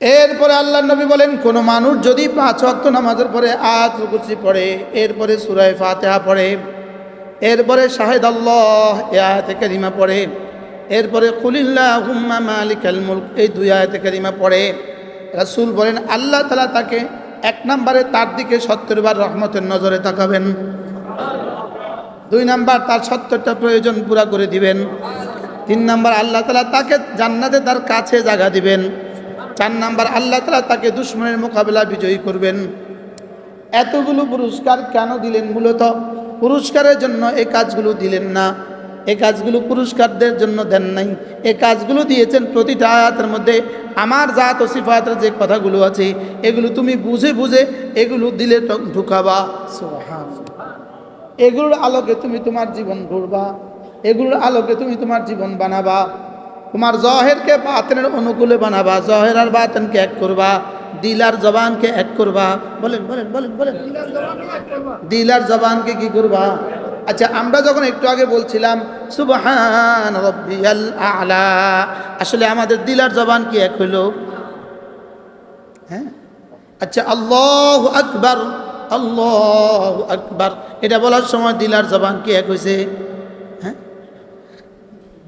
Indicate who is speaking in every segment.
Speaker 1: এরপরে আল্লাহ নবী বলেন, কোন মানুষ যদি পাঁচ ওয়াক্ত নামাজের পরে আজ কুরসি পড়ে, এরপরে সুরায় ফাতেহা পড়ে, এরপরে শাহেদ আল্লাহ এ আয়াতে কারিমা পড়ে, এরপরে কুলিল্লাহ হুম্মা মালিকাল মুলক এই দুই আয়াতে কারিমা পড়ে, রাসূল বলেন, আল্লাহ তালা তাকে এক নম্বরে তার দিকে সত্তর বার রহমতের নজরে তাকাবেন। দুই নাম্বার তার সত্তরটা প্রয়োজন পুরা করে দিবেন। তিন নাম্বার আল্লাহ তালা তাকে জান্নাতে তার কাছে জায়গা দিবেন। চার নাম্বার, আল্লাহ তালা তাকে দুশ্মনের মোকাবেলা বিজয়ী করবেন। এতগুলো পুরস্কার কেন দিলেন মূলত? পুরস্কারের জন্য এই কাজগুলো দিলেন না। এ কাজগুলো পুরস্কারদের জন্য দেন নাই। এই কাজগুলো দিয়েছেন প্রতিটা আয়াতের মধ্যে। আমার জাত ও সিফাতের যে কথাগুলো আছে, এগুলো তুমি বুঝে বুঝে এগুলো দিলে ঢুকাবা। এগুলোর আলোকে তুমি তোমার জীবন ঘুরবা এগুলোর আলোকে তুমি তোমার জীবন বানাবা। তোমার জহেরকে বাতেনের অনুকূলে বানাবা, জহের আর বাতেনকে এক করবা দিল আর জবানকে এক করবা। বলেন বলেন বলেন বলেন। দিল আর জবানকে কি করবা? আচ্ছা আমরা যখন একটু আগে বলছিলাম, সুবহান রব্বিয়াল আলা, আসলে আমাদের দিল আর জবান কি এক হইল? হ্যাঁ? আচ্ছা আল্লাহ আকবার আল্লাহ আকবার। এটা বলার সময় দিলার জবান কি এক হয়েছে হ্যাঁ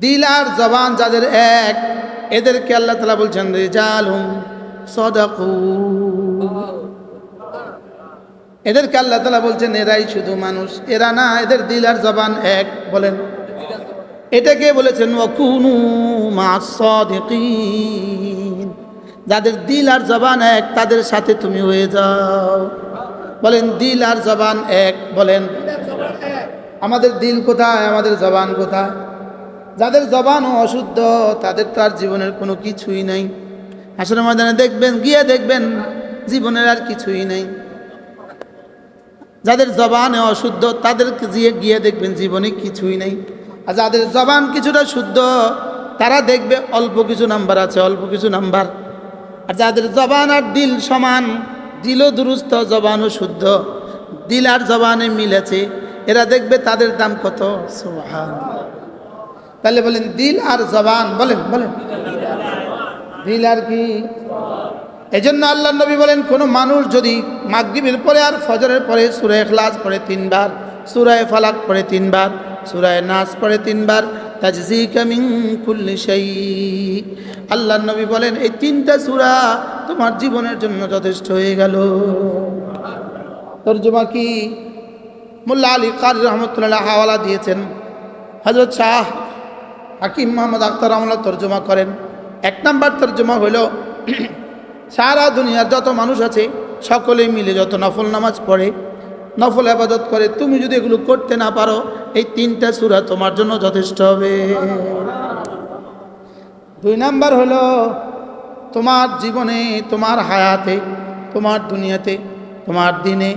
Speaker 1: দিলার জবান যাদের এক, এদেরকে আল্লাহ তালা বলছেন রেজাল হুম সদাকু। এদেরকে আল্লাহ তালা বলছেন, এরাই শুধু মানুষ, এরা না, এদের দিল আর জবান এক। বলেন। এটাকে বলেছেন? ওয়াকুনু মা সাদিকিন। যাদের দিল আর জবান এক, তাদের সাথে তুমি হয়ে যাও। বলেন, দিল আর জবান এক। বলেন, আমাদের দিল কোথায়? আমাদের জবান কোথায়? যাদের জবানও অশুদ্ধ, তাদের তো আর জীবনের কোনো কিছুই নাই। আসলে ময়দানে দেখবেন, গিয়ে দেখবেন জীবনের আর কিছুই নাই। যাদের জবানে অশুদ্ধ, তাদেরকে গিয়ে দেখবেন জীবনে কিছুই নেই। আর যাদের জবান কিছুটা শুদ্ধ, তারা দেখবে অল্প কিছু নাম্বার আছে, অল্প কিছু নাম্বার। আর যাদের জবান আর দিল সমান, দিলও দুরুস্ত, জবানও শুদ্ধ, দিল আর জবানে মিলেছে এরা দেখবে তাদের দাম কত? সুবহান তাহলে বলেন, দিল আর জবান, বলেন বলেন। দিল আর কি? এজন্য আল্লাহ নবী বলেন, কোনো মানুষ যদি মাগরিবের পরে আর ফজরের পরে সুরায় এখলাস পড়ে তিনবার সুরায় ফালাক পড়ে তিনবার সুরায় নাচ পড়ে তিনবার তাজজি কামিং কুল্লি সেই আল্লাহ নবী বলেন, এই তিনটা সুরা তোমার জীবনের জন্য যথেষ্ট হয়ে গেল। তর্জমা কি? মোল্লা আলী কারি রহমতুল্লাহ হাওয়ালা দিয়েছেন। হজরত শাহ হাকিম মোহাম্মদ আখতার আমলা তর্জমা করেন। এক নাম্বার তর্জমা হলো, সারা দুনিয়ার যত মানুষ আছে, সকলে মিলে যত নফল নামাজ পড়ে, নফল আবাদত করে, তুমি যদি এগুলো করতে না পারো, এই তিনটা সুরা তোমার জন্য যথেষ্ট হবে। দুই নাম্বার হলো, তোমার জীবনে, তোমার হায়াতে, তোমার দুনিয়াতে, তোমার দিনে,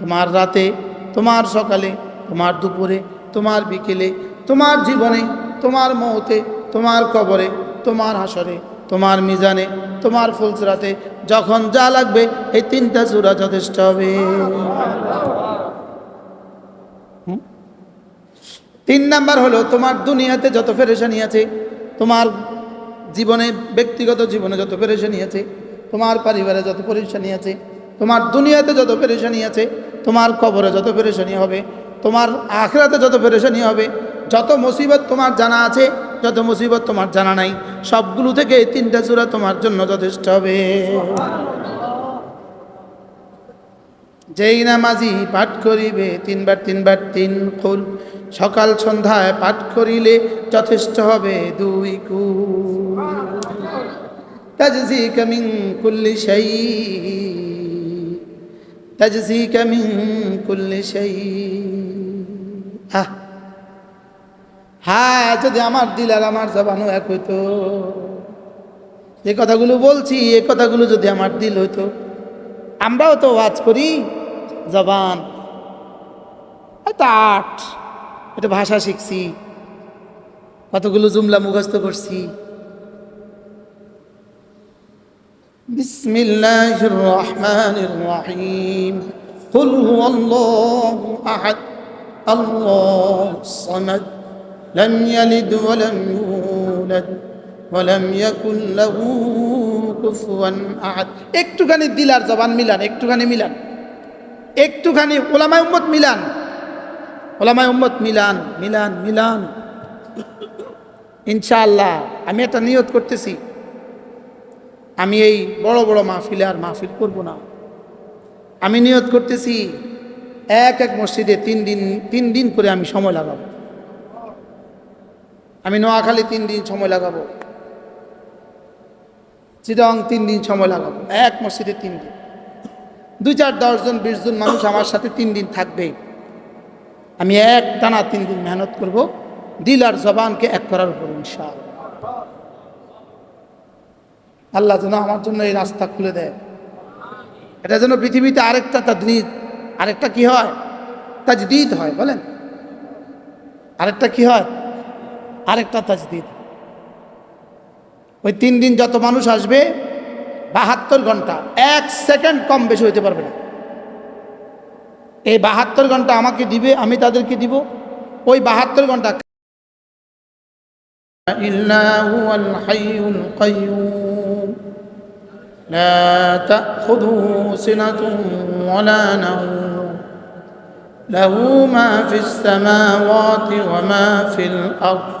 Speaker 1: তোমার রাতে, তোমার সকালে, তোমার দুপুরে, তোমার বিকেলে, তোমার জীবনে তোমার মৌতে, তোমার কবরে, তোমার হাসরে, তোমার মিজানে, তোমার ফুলসরাতে, যখন যা লাগবে, এই তিনটা চূড়া যথেষ্ট হবে। তিন নাম্বার হলো, তোমার দুনিয়াতে যত ফেরেশানি আছে, তোমার জীবনে, ব্যক্তিগত জীবনে যত পেরেশানি আছে, তোমার পরিবারে যত পরেশানি আছে, তোমার দুনিয়াতে যত পেরেশানি আছে, তোমার কবরে যত পেরেশানি হবে, তোমার আখরাতে যত পেরেশানি হবে যত মুসিবত তোমার জানা আছে, যত মুসিবত তোমার জানা নাই, সবগুলো থেকে তিনটা চূড়া তোমার জন্য যথেষ্ট হবে। যেই নামাজি পাঠ করিবে, তিনবার তিনবার, তিন ফুল সকাল সন্ধ্যায় পাঠ করিলে যথেষ্ট হবে দুই কুল। তাজজি কামিং কুল্লি সেই তাজজি কামিং কুল্লি সেই আহ! হ্যাঁ যদি আমার দিল আর আমার জবানও এক হইতো যে কথাগুলো বলছি এ কথাগুলো যদি আমার দিল হইতো আমরাও তো ওয়াজ করি জবান হয়তো আট এটা ভাষা শিখছি কতগুলো জুমলা মুখস্থ করছি বিসমিল্লাহির রহমানির রহিম قل هو الله أحد الله الصمد لم يلد ولم يولد ولم يكن له কুফুয়ান আহাদ একটুখানি দিলার জবান মিলান একটুখানি মিলান একটুখানি ওলামায় উম্মত মিলান ওলামায় উম্মত মিলান মিলান মিলান ইনশাআল্লাহ আমি একটা নিয়ত করতেছি আমি এই বড় বড় মাহফিলে আর মাহফিল করব না আমি নিয়ত করতেছি এক এক মসজিদে তিন দিন তিন দিন করে আমি সময় লাগাবো আমি নোয়াখালী তিন দিন সময় লাগাবো। চিরং তিন দিন সময় লাগাবো। এক মসজিদে তিন দিন। দুই চার দশজন বিশ জন মানুষ আমার সাথে তিন দিন থাকবে। আমি এক টানা তিন দিন মেহনত করব। দিল আর জবানকে এক করার উপর ইনশাল আল্লাহ যেন আমার জন্য এই রাস্তা খুলে দেয়। এটা যেন পৃথিবীতে আরেকটা তাজদিদ আরেকটা কি হয়? তাজদিদ হয়, বলেন। আরেকটা কি হয়? আরেকটা তাজদিদ ওই তিন দিন যত মানুষ আসবে বাহাত্তর ঘন্টা এক সেকেন্ড কম বেশি হইতে পারবে না এই বাহাত্তর ঘন্টা আমাকে দিবে আমি তাদেরকে দিব ওই বাহাত্তর ঘন্টা إلا هو الحي القيوم لا تأخذه سنة ولا نوم له ما في السماوات وما في الأرض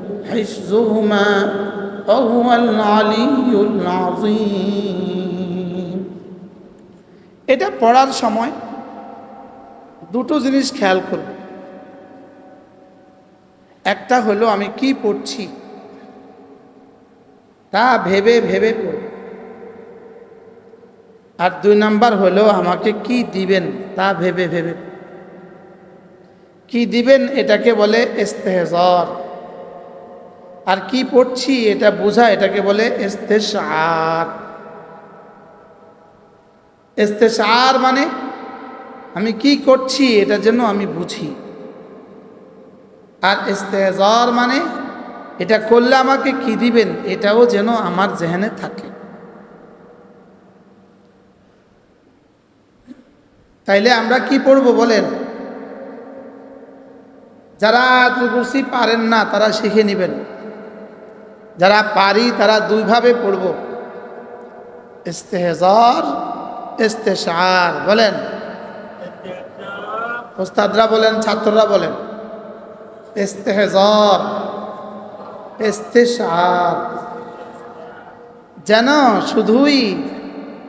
Speaker 1: حفظهما وهو العلي العظيم এটা পড়ার সময় দুটো জিনিস খেয়াল করব একটা হলো আমি কি পড়ছি তা ভেবে ভেবে পড়ব আর দুই নাম্বার হলো আমাকে কি দিবেন তা ভেবে ভেবে পড়ব। কি দিবেন এটাকে বলে ইস্তেহজর আর কি পড়ছি এটা বোঝা, এটাকে বলে ইস্তেশার। ইস্তেশার মানে আমি কি করছি, এটা যেন আমি বুঝি। আর ইস্তেজর মানে এটা করলে আমাকে কি দিবেন, এটাও যেন আমার জেহেনে থাকে। তাইলে আমরা কি পড়ব বলেন? যারা কুরসি পারেন না, তারা শিখে নেবেন। যারা পারি তারা দুইভাবে পড়ব। ইস্তেহজর ইস্তেশার বলেন। ওস্তাদরা বলেন, ছাত্ররা বলেন। ইস্তেহজর ইস্তেশার। যেন শুধুই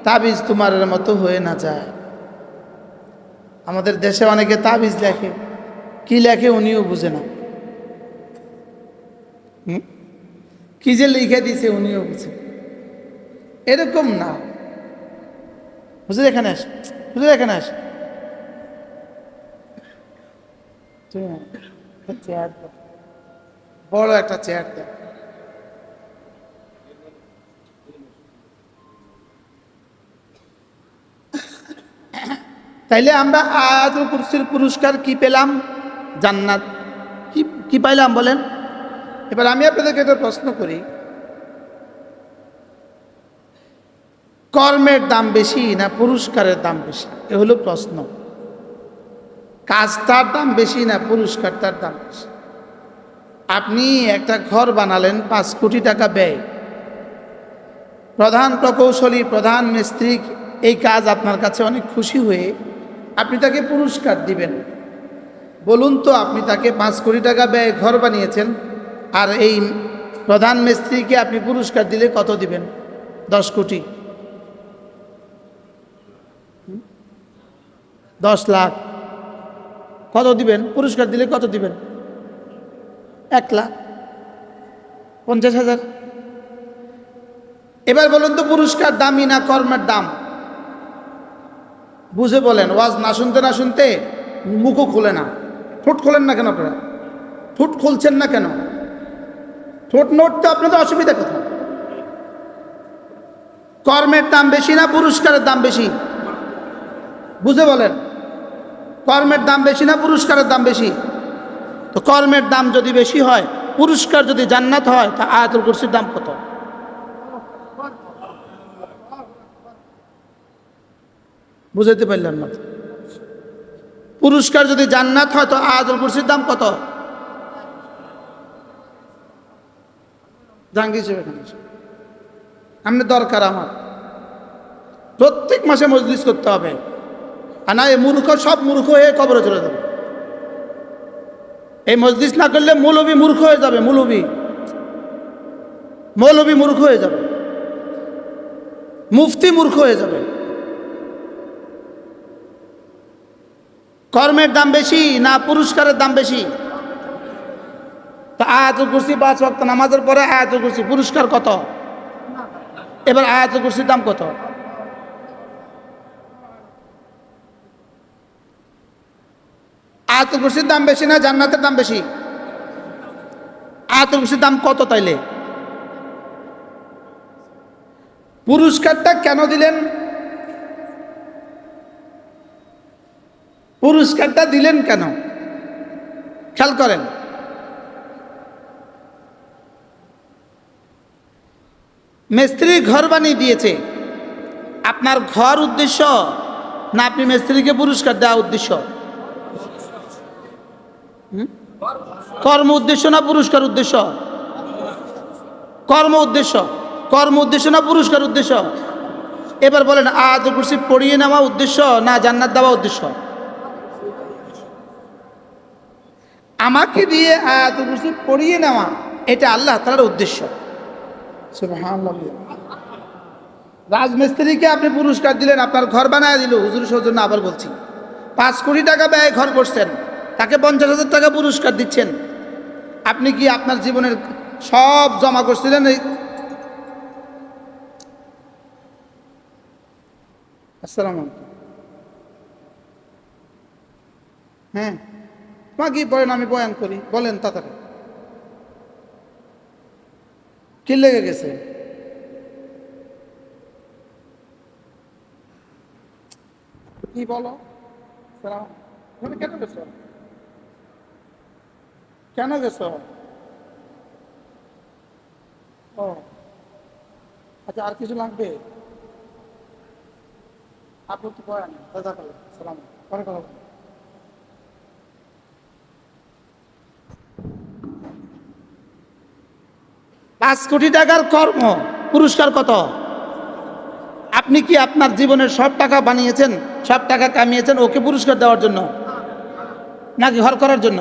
Speaker 1: তাবিজ তোমারের মতো হয়ে না যায়। আমাদের দেশে অনেকে তাবিজ লেখে। কি লেখে উনিও বুঝে না। হুম? কি যে লিখে দিছে উনিও বুঝে। এরকম না। বুঝে এখানে আস বুঝে এখানে আস। চেয়ার বড় একটা চেয়ার দেয় তাইলে আমরা আয়াতুল কুরসির পুরস্কার কি পেলাম? জান্নাত। কি কি পাইলাম বলেন? এবার আমি আপনাদেরকে একটা প্রশ্ন করি। কর্মের দাম বেশি না পুরস্কারের দাম বেশি? এ হলো প্রশ্ন। কাজ তার দাম বেশি না পুরস্কারটার দাম বেশি? আপনি একটা ঘর বানালেন, পাঁচ কোটি টাকা ব্যয়। প্রধান প্রকৌশলী, প্রধান মিস্ত্রি, এই কাজ আপনার কাছে অনেক খুশি হয়ে আপনি তাকে পুরস্কার দিবেন। বলুন তো আপনি তাকে পাঁচ কোটি টাকা ব্যয় ঘর বানিয়েছেন আর এই প্রধান মিস্ত্রিকে আপনি পুরস্কার দিলে কত দিবেন? দশ কোটি। দশ লাখ। কত দিবেন? পুরস্কার দিলে কত দিবেন? এক লাখ। পঞ্চাশ হাজার। এবার বলুন তো, পুরস্কার দামি না কর্মের দাম? বুঝে বলেন, ওয়াজ না শুনতে না শুনতে মুখও খোলে না। ঠোঁট খোলেন না কেন আপনারা? ঠোঁট খুলছেন না কেন? ঠোঁট তো আপনাদের অসুবিধা কোথায় কর্মের দাম বেশি না পুরস্কারের দাম বেশি? বুঝে বলেন। কর্মের দাম বেশি না পুরস্কারের দাম বেশি? তো কর্মের দাম যদি বেশি হয়, পুরস্কার যদি জান্নাত হয়, তা আয়াতুল কুরসির দাম কত? বুঝাইতে পারলাম না। পুরস্কার যদি জান্নাত হয়, তো আয়াতুল কুরসির দাম কত? জাহাঙ্গীর সাহেব এখানে দরকার আমার। প্রত্যেক মাসে মজলিস করতে হবে। আর না, এই মূর্খ সব মূর্খ হয়ে কবরে চলে যাবে। এই মজলিস না করলে মৌলবী মূর্খ হয়ে যাবে, মৌলবী। মৌলবী মূর্খ হয়ে যাবে। মুফতি মূর্খ হয়ে যাবে। কর্মের দাম বেশি না পুরস্কারের দাম বেশি। তা আয়াতুল কুরসি পাঁচ ওয়াক্ত নামাজের পরে আয়াতুল কুরসি পুরস্কার কত? এবার আয়াতুল কুরসির দাম কত? আয়াতুল কুরসির দাম বেশি না জান্নাতের দাম বেশি? আয়াতুল কুরসির দাম কত তাইলে? পুরস্কারটা কেন দিলেন? পুরস্কারটা দিলেন কেন? খেয়াল করেন। মিস্ত্রি ঘর বানিয়ে দিয়েছে। আপনার ঘর উদ্দেশ্য না আপনি মিস্ত্রিকে পুরস্কার দেওয়া উদ্দেশ্য? কর্ম উদ্দেশ্য না পুরস্কার উদ্দেশ্য? কর্ম উদ্দেশ্য। কর্ম উদ্দেশ্য না পুরস্কার উদ্দেশ্য? এবার বলেন আজ কুরসি পড়িয়ে নেওয়া উদ্দেশ্য না জান্নাত দেওয়া উদ্দেশ্য? আমাকে দিয়ে আয়াত কুরসি পড়িয়ে নেওয়া, এটা আল্লাহ তালার উদ্দেশ্য। রাজমিস্ত্রিকে আপনি পুরস্কার দিলেন, আপনার ঘর বানায় দিল, হুজুর সৌজন্য আবার বলছি। পাঁচ কোটি টাকা ব্যয় ঘর করছেন, তাকে পঞ্চাশ হাজার টাকা পুরস্কার দিচ্ছেন। আপনি কি আপনার জীবনের সব জমা করছিলেন এই আসসালাম হ্যাঁ বাকি বলেন আমি বয়ান করি। বলেন তাড়াতাড়ি। কি লেগে গেছে। কি বলো। এখানে কেন গেছো? কেন গেছো? ও আচ্ছা আর কিছু লাগবে? আপনি তো বয়ান দাদা সালাম, পরে কথা পাঁচ কোটি টাকার কর্ম, পুরস্কার কত? আপনি কি আপনার জীবনের সব টাকা বানিয়েছেন, সব টাকা কামিয়েছেন ওকে পুরস্কার দেওয়ার জন্য? নাকি ঘর করার জন্য?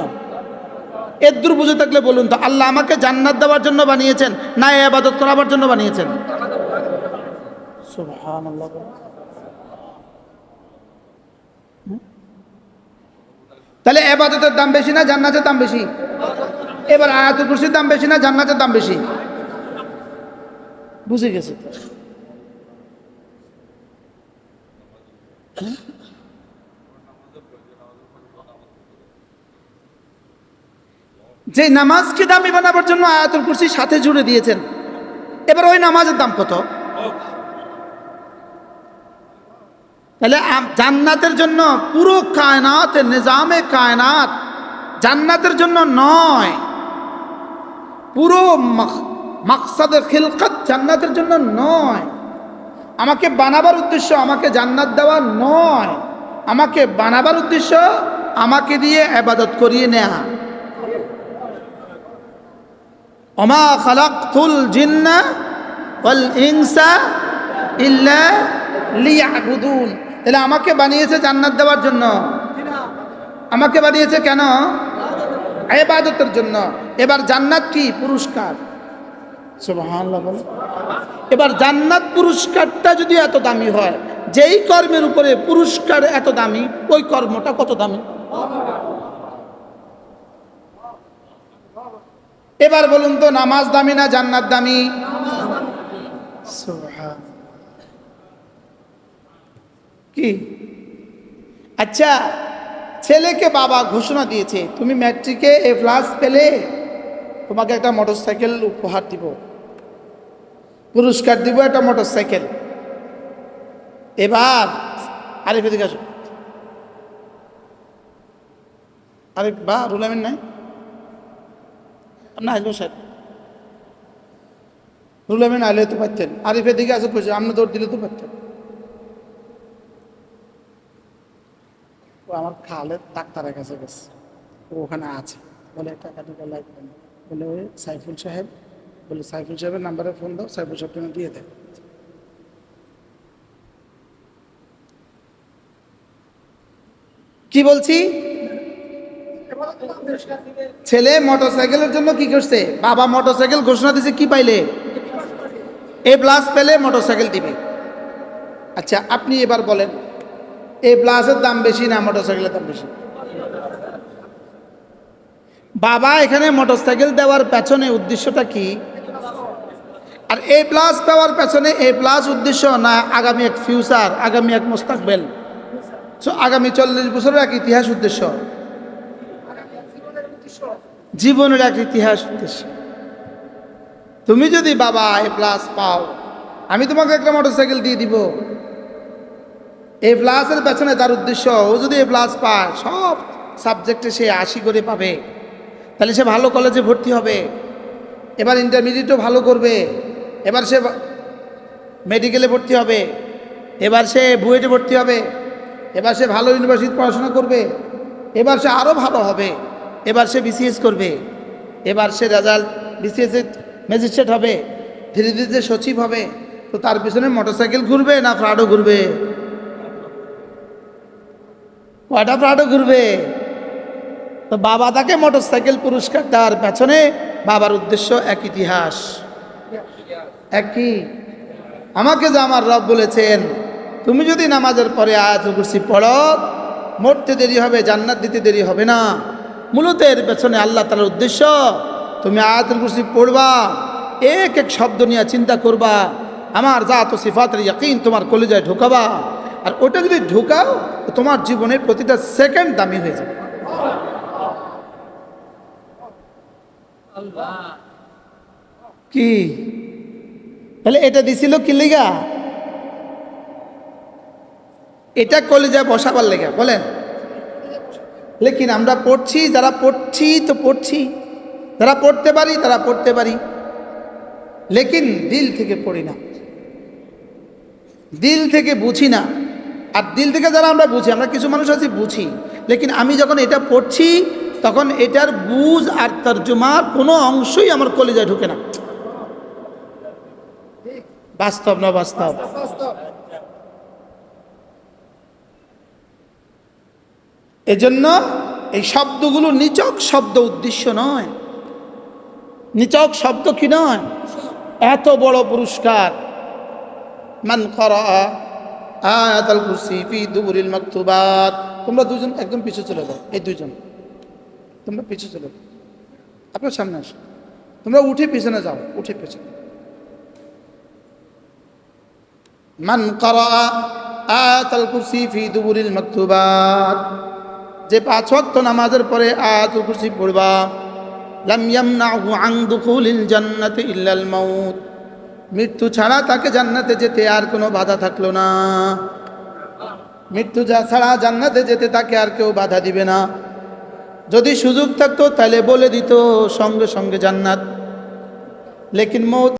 Speaker 1: এর দূর বুঝে থাকলে বলুন তো, আল্লাহ আমাকে জান্নাত দেওয়ার জন্য বানিয়েছেন না এ আবাদত করাবার জন্য বানিয়েছেন? তাহলে এবাদতের দাম বেশি না জান্নাতের দাম বেশি? এবার আয়াতুল কুরসির দাম বেশি না জান্নাতের দাম বেশি? বুঝে গেছে তো। হুম? যে নামাজকে দামি বানাবার জন্য আয়াতুল কুরসি সাথে জুড়ে দিয়েছেন, এবার ওই নামাজের দাম কত তাহলে জান্নাতের জন্য পুরো কায়নাতের নিজামে কায়নাত জান্নাতের জন্য নয়, পুরো মাকসাদে খিলকাত জান্নাতের জন্য নয়। আমাকে বানাবার উদ্দেশ্য আমাকে জান্নাত দেওয়া নয়। আমাকে বানাবার উদ্দেশ্য আমাকে দিয়ে আবাদত করিয়ে নেয়া। অমা খালাকুল জিন্না ওয়াল ইনসা ইল্লা লিয়াবুদুন। তাহলে আমাকে বানিয়েছে জান্নাত দেওয়ার জন্য। আমাকে বানিয়েছে কেন? এবাদতের জন্য। এবার জান্নাত কি? পুরস্কার। এবার জান্নাত পুরস্কারটা যদি এত দামি হয়, যেই কর্মের উপরে পুরস্কার এত দামি, ওই কর্মটা কত দামি? এবার বলুন তো, নামাজ দামি না জান্নাত দামি। কি? আচ্ছা ছেলেকে বাবা ঘোষণা দিয়েছে, তুমি ম্যাট্রিকে এ প্লাস পেলে তোমাকে একটা মোটরসাইকেল উপহার দিব। পুরস্কার দিব একটা মোটরসাইকেল। এবার আরিফ এদিকে আসো। আরিফ, বা, রুল আমিন নাই? না আসব স্যার রুল আমিন আইলে তো পারতেন। আরিফের দিকে আসো, কইছে, আপনি দৌড় দিলে তো পারতেন। ও আমার খালে ডাক্তারের কাছে গেছে। ও ওখানে আছে। বলে, টাকা টাকা লাগবে বলে, ওই সাইফুল সাহেব বলে, সাইফুল সাহেবের নাম্বারে ফোন দাও, সাইফুল সাহেব তুমি দিয়ে দেয় কি বলছি? ছেলে মোটরসাইকেলের জন্য কি করছে? বাবা মোটরসাইকেল ঘোষণা দিছে, কি পাইলে? এ প্লাস পেলে মোটরসাইকেল দিবে। আচ্ছা আপনি এবার বলেন এ প্লাসের দাম বেশি না মোটরসাইকেলের দাম বেশি? বাবা, এখানে মোটরসাইকেল দেওয়ার পেছনে উদ্দেশ্যটা কি? আর এ প্লাস পাওয়ার পেছনে এ প্লাস উদ্দেশ্য না আগামী এক ফিউচার, আগামী এক মোস্তাকবেল? সো আগামী চল্লিশ বছরের এক ইতিহাস উদ্দেশ্য? জীবনের এক ইতিহাস উদ্দেশ্য। তুমি যদি বাবা এ প্লাস পাও, আমি তোমাকে একটা মোটরসাইকেল দিয়ে দিব। এ প্লাসের পেছনে তার উদ্দেশ্য, ও যদি এ প্লাস পায়, সব সাবজেক্টে সে আশি করে পাবে। তাহলে সে ভালো কলেজে ভর্তি হবে। এবার ইন্টারমিডিয়েটও ভালো করবে। এবার সে মেডিকেলে ভর্তি হবে, এবার সে বুয়েটে ভর্তি হবে, এবার সে ভালো ইউনিভার্সিটি পড়াশোনা করবে, এবার সে আরও ভালো হবে, এবার সে বিসিএস করবে, এবার সে রেজাল্ট বিসিএসের ম্যাজিস্ট্রেট হবে, ধীরে ধীরে সচিব হবে, তো তার পিছনে মোটরসাইকেল ঘুরবে না ফ্রাডও ঘুরবে? কয়টা ফ্রাডও ঘুরবে? তো বাবা তাকে মোটরসাইকেল পুরস্কার দেওয়ার পেছনে বাবার উদ্দেশ্য এক ইতিহাস। এক কি? আমাকে যে আমার রব বলেছেন, তুমি যদি নামাজের পরে আয়াত কুরসি পড়ো, মরতে দেরি হবে, জান্নাত দিতে দেরি হবে না। মূলত এর পেছনে আল্লাহ তালার উদ্দেশ্য, তুমি আয়াতুল কুরসি পড়বা, এক এক শব্দ নিয়ে চিন্তা করবা, আমার জাত ও সিফাতের ইয়াকিন তোমার কলিজায় ঢোকাবা, আর ওটা যদি ঢোকাও, তোমার জীবনের প্রতিটা সেকেন্ড দামি হয়ে যাবে। কি? তাহলে এটা দিছিল কি লেগা? এটা কলেজে বসাবার লেগা, বলেন। লেকিন আমরা পড়ছি, যারা পড়ছি তো পড়ছি। যারা পড়তে পারি, তারা পড়তে পারি। লেকিন দিল থেকে পড়ি না। দিল থেকে বুঝি না। আর দিল থেকে যারা আমরা বুঝি, আমরা কিছু মানুষ আছি, বুঝি। লেকিন আমি যখন এটা পড়ছি, তখন এটার বুঝ আর তর্জমার কোনো অংশই আমার কলেজায় ঢুকে না। বাস্তব না বাস্তব? এজন্য এই শব্দগুলো নিচক শব্দ উদ্দেশ্য নয়। নিচক শব্দ কি নয়? এত বড় পুরস্কার। মান করা তোমরা দুজন একদম পিছু চলে যাও, এই দুজন। তোমরা পিছু চলে যাও। আপনার সামনে আসো। তোমরা উঠে পিছনে যাও, উঠে পিছনে। মান করা আয়াতাল কুরসি ফি দুবুরিল মাকতুবাত। যে পাঁচ ওয়াক্ত নামাজের পরে আয়াতুল কুরসি পড়বা, লাম ইয়ামনাহু আন দুখুলিল জান্নাতি ইল্লাল মাউত। মৃত্যু ছাড়া তাকে জান্নাতে যেতে আর কোনো বাধা থাকল না। মৃত্যু যা ছাড়া জান্নাতে যেতে তাকে আর কেউ বাধা দিবে না। যদি সুযোগ থাকতো তাহলে বলে দিত, সঙ্গে সঙ্গে জান্নাত। লেকিন মৌত